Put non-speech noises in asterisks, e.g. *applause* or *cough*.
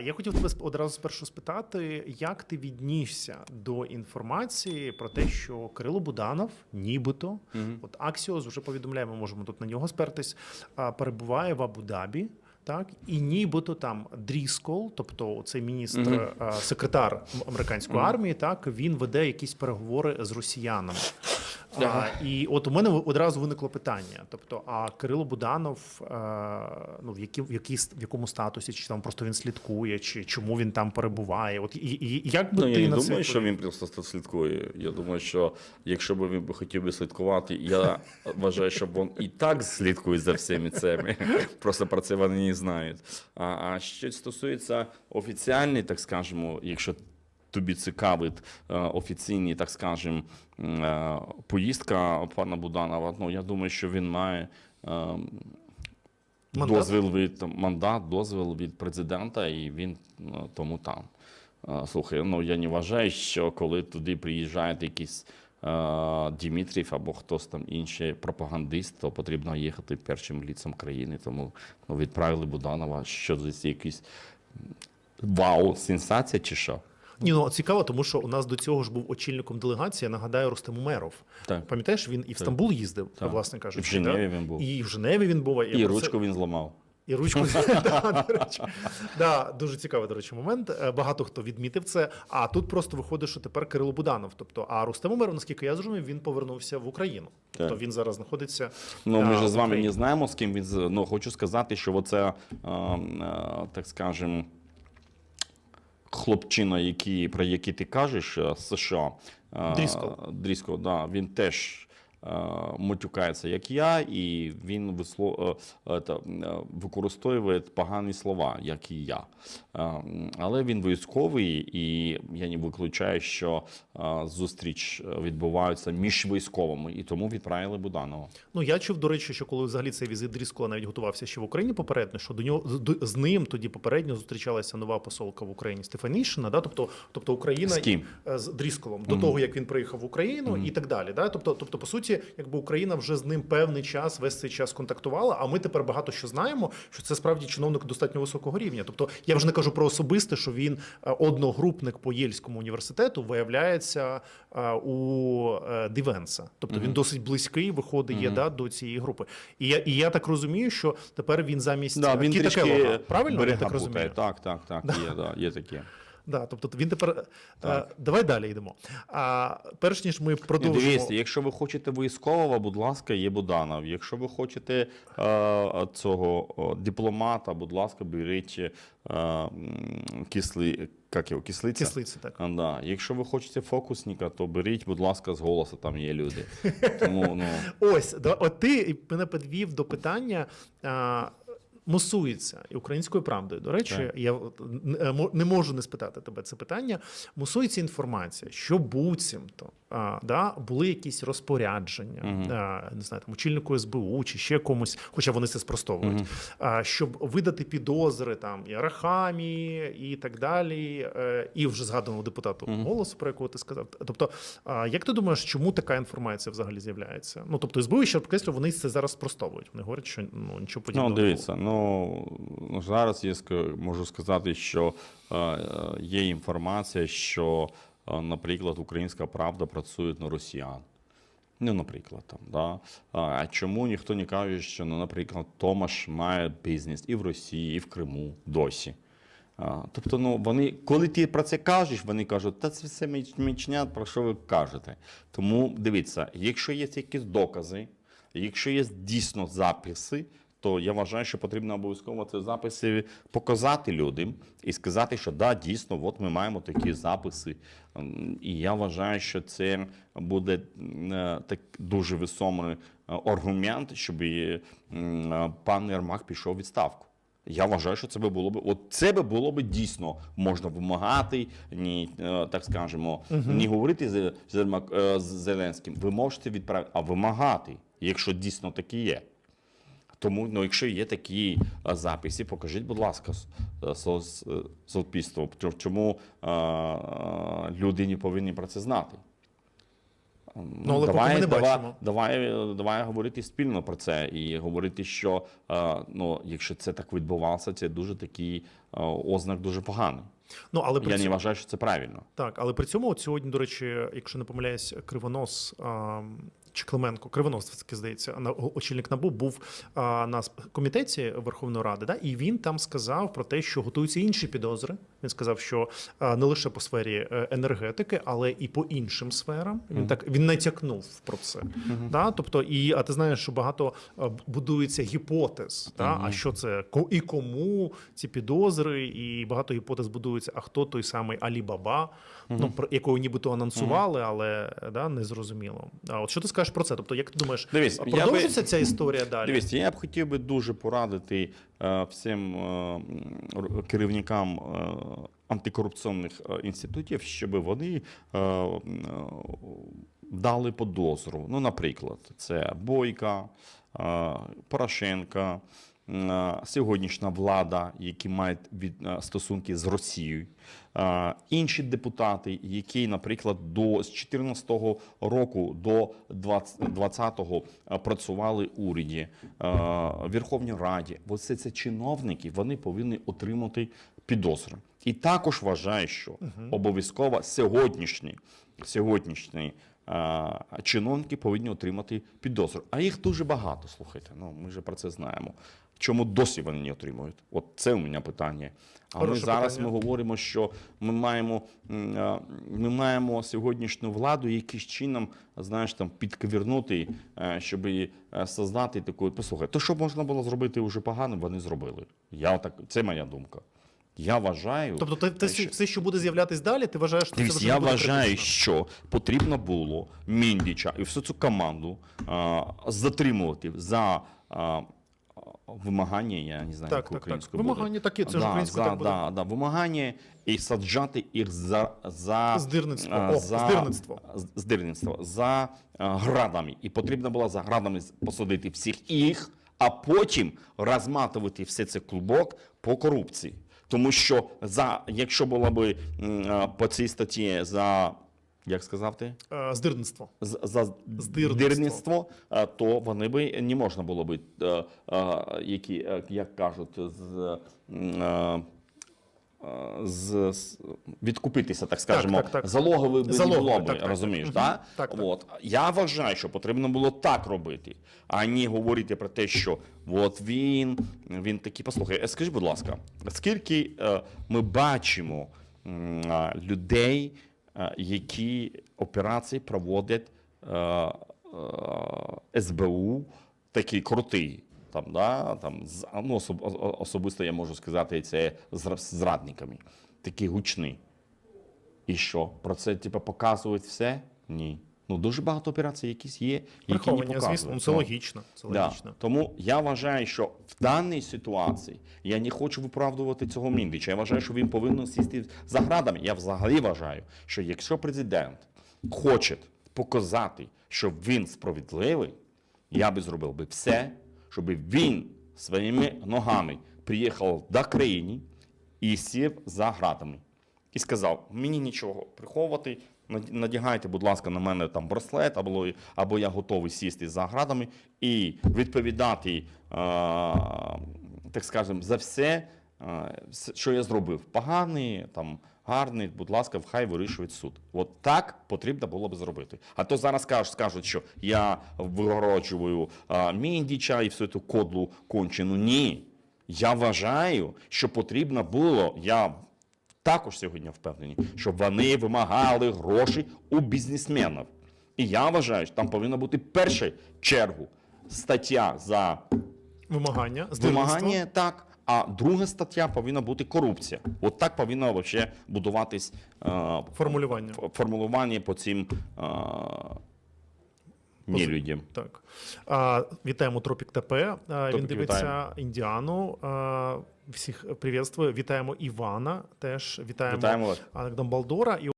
Я хотів тебе одразу спершу спитати, як ти віднісся до інформації про те, що Кирило Буданов, нібито, от Аксіос вже повідомляє, ми можемо тут на нього спертись, перебуває в Абу-Дабі. Так, і нібито там Дріскол, тобто цей міністр, а, секретар м- американської армії, так він веде якісь переговори з росіянами. А, і от у мене одразу виникло питання: тобто, а Кирило Буданов, а, ну в які в якій в якому статусі, чи там просто він слідкує, чи чому він там перебуває? От і, і, і як би Ну, ти я не на це думаю, що він просто слідкує. Я думаю, що якщо б він би хотів би слідкувати, я вважаю, що він і так слідкує за всіми цими. *laughs* Просто про це вони не знають. А, а що стосується офіціальної, так скажемо, якщо тобі цікавить е, офіційні, так скажемо, м, е, поїздка пана Буданова, ну я думаю, що він має. е, Мандат? Дозвіл від мандат, дозвіл від президента, і він тому там. Слухай, ну я не вважаю, що коли туди приїжджають якісь е, Дімітрів або хтось там інший пропагандист, то потрібно їхати першим ліцем країни. Тому ну, відправили Буданова. Що це якийсь вау, сенсація чи що? Ні, ну цікаво, тому що у нас до цього ж був очільником делегації. Я нагадаю, Ростем Умеров. Так. Пам'ятаєш, він і в Стамбул їздив, Так. власне І кажучи. в Женеві він був. І в Женеві він був. Я І про це- ручку він зламав. І ручку *laughs* да, до речі. Да, дуже цікавий, до речі, момент. Е, Багато хто відмітив це. А тут просто виходить, що тепер Кирило Буданов. Тобто, а Рустем Умеров, наскільки я зрозумів, він повернувся в Україну. Тобто він зараз знаходиться. Ну, ми ж з вами не знаємо, з ким він. Ну, хочу сказати, що оце, е, е, так скажем, хлопчина, який, про який ти кажеш, е, США. Дріско. Дріскол. Дріскол, да, він теж. Е, Матюкається, як я, і він висло, е, е, використовує погані слова, як і я. Але він військовий, і я не виключаю, що зустріч відбувається між військовими, і тому відправили Буданова. Ну я чув, до речі, що коли взагалі цей візит Дріскола навіть готувався ще в Україні попередньо, що до нього з- до- з ним тоді попередньо зустрічалася нова посолка в Україні Стефанішина. Да? Тобто, тобто Україна З ким? з Дрісколом до того, як він приїхав в Україну і так далі. Да? Тобто, тобто, по суті, якби Україна вже з ним певний час весь цей час контактувала. А ми тепер багато що знаємо, що це справді чиновник достатньо високого рівня. Тобто, я вже не кажу про особисте, що він е, одногрупник по Єльському університету виявляється е, у е, Дивенса. Тобто він досить близький виходить є да, до цієї групи. І я, і я так розумію, що тепер він замість Да, він трішки правильно я так розумію? Так, так, так, є, да, є таке. Да, тобто він тепер е, давай далі йдемо. А перш ніж ми продовжимо. Дивіться, якщо ви хочете військового, будь ласка, є Буданов. Якщо ви хочете е, цього о, дипломата, будь ласка, беріть е, кисли, як його, кислиця? Кислиці, так. А, да. Якщо ви хочете фокусника, то беріть, будь ласка, з голосу, там є люди. *laughs* Тому, ну, Ось, да, от ти мене підвів до питання. А, Мусується і українською правдою. До речі, Так. я е, не можу не спитати тебе це питання. Мусується інформація, що буцімто да, були якісь розпорядження, а, не знаю, там очільнику СБУ чи ще комусь, хоча вони це спростовують, а, щоб видати підозри там і Арахамі, і так далі, е, і вже згаданому депутату голосу, про якого ти сказав. Тобто, як ти думаєш, чому така інформація взагалі з'являється? Ну тобто, СБУ ще підкреслю, вони це зараз спростовують. Вони говорять, що ну нічого подібного. Ну, дивіться, ну зараз я можу сказати, що е, е, є інформація, що, наприклад, українська правда працює на росіян. Ну, наприклад, там, да. А чому ніхто не каже, що, ну, наприклад, Томаш має бізнес і в Росії, і в Криму досі. А, тобто, ну, вони, коли ти про це кажеш, вони кажуть, та це все мічня, про що ви кажете. Тому дивіться, якщо є якісь докази, якщо є дійсно записи, то я вважаю, що потрібно обов'язково ці записи показати людям і сказати, що да, дійсно, от ми маємо такі записи. Ем, І я вважаю, що це буде е, так дуже весомий е, аргумент, щоб е, пан Єрмак пішов у відставку. Я вважаю, що це би було б от це би було б дійсно можна вимагати, ні, так скажемо, не говорити з, з, з Зеленським. Ви можете відправити, а вимагати, якщо дійсно такі є. Тому, ну, якщо є такі е, записи, покажіть, будь ласка, с- е, е, суспільству, чому е, е, люди не повинні про це знати. Ну, але поки ми не давай, бачимо. давай, давай говорити спільно про це і говорити, що е, ну, якщо це так відбувалося, це дуже такий е, ознак дуже поганий. Ну але при Я не вважаю, що це правильно. так, але при цьому от сьогодні, до речі, якщо не помиляюсь, кривонос. А... Чи Клименко, Кривонос, таки здається, на- очільник НАБУ був на комітеті Верховної Ради, да, і він там сказав про те, що готуються інші підозри. Він сказав, що не лише по сфері е, енергетики, але і по іншим сферам. Він так він натякнув про це. Да? Тобто, і а ти знаєш, що багато будується гіпотез. Да? А що це і кому ці підозри, і багато гіпотез будується. А хто той самий Алі Баба, ну про якого нібито анонсували, але да, не зрозуміло. А от що ти скажеш про це? Тобто, як ти думаєш, Дивись, я би- ця історія далі? Дивіться, я б хотів би дуже порадити е, всім е, керівникам е, антикорупційних е, інститутів, щоб вони е, е, дали подозру. Ну, наприклад, це Бойка, е, Порошенка, сьогоднішня влада, які мають від, е, стосунки з Росією. Е, Інші депутати, які, наприклад, до з 2014 року до 2020 працювали уряді, е, Верховній Раді, все це чиновники, вони повинні отримати підозри. І також вважаю, що обов'язково сьогоднішні, сьогоднішні е, чиновники повинні отримати підозру. А їх дуже багато, слухайте. Ну ми ж про це знаємо. Чому досі вони не отримують? От це у мене питання. А ми зараз питання. ми говоримо, що ми маємо, е, ми маємо сьогоднішню владу якийсь чином, знаєш, там підковірнути, е, щоб і, е, создати таку. Послухай, то що можна було зробити вже погано, вони зробили. Я так, це моя думка. Я вважаю. Тобто, те, те, що- все, що буде з'являтись далі, ти вважаєш, що Дивись, вже я вважаю, критично? що потрібно було Міндіча і всю цю команду а, затримувати за а, вимагання, я не знаю, Так, так, так. Вимагання такі, це ж да, українською за, так буде. Да, да, вимагання і саджати їх за, за Здирництво. О, за, здирництво. здирництво, за градами. І потрібно було за градами посадити всіх їх, а потім розматувати все це клубок по корупції. Тому що за, якщо було б по цій статті за, як сказав ти? Е, Здирництво. З- за Здирництво. здирництво, то вони би не можна було би, е, е, які, е, як кажуть, з, е, е, з, з- відкупитися, так скажемо, так, так. залоговий би не Залоговий, було би, так, так, розумієш, так. Так, так. От. Я вважаю, що потрібно було так робити, а не говорити про те, що от він, він такий, послухай, е, скажи, будь ласка, скільки е, ми бачимо людей, е, які операції проводять е, е, СБУ, такі крутий. Там, да, там, ну, особ, особисто я можу сказати, це з зрадниками. Такі гучні. І що? Про це типу, показують все? Ні. Ну, дуже багато операцій якісь є, які не показують. звісно, це логічно. Це Да. логічно. Тому я вважаю, що в даній ситуації я не хочу виправдувати цього Міндича. Я вважаю, що він повинен сісти за градами. Я взагалі вважаю, що якщо президент хоче показати, що він справедливий, я би зробив би все, щоб він своїми ногами приїхав до країни і сів за градами. І сказав: мені нічого приховувати. Над- Надягайте, будь ласка, на мене там браслет, або, або я готовий сісти за градами і відповідати, так скажемо, за все, що я зробив. Поганий, там, гарний, будь ласка, хай вирішують суд. От так потрібно було б зробити. А то зараз скажуть, скажуть що я вигороджую Міндіча і всю цю кодлу кончену. Ні. Я вважаю, що потрібно було. Я також сьогодні впевнені, що вони вимагали гроші у бізнесменів. І я вважаю, що там повинна бути в першу чергу стаття за Вимагання, вимагання, так. А друга стаття повинна бути корупція. От так повинно вообще будуватись е, Формулювання. формулювання по цим е, нелюдям. Так. А, вітаємо Тропік ТП. Він дивиться вітаємо. Індіану. Всіх приветствую. Вітаємо Івана. Теж вітаємо, Вітаємо. І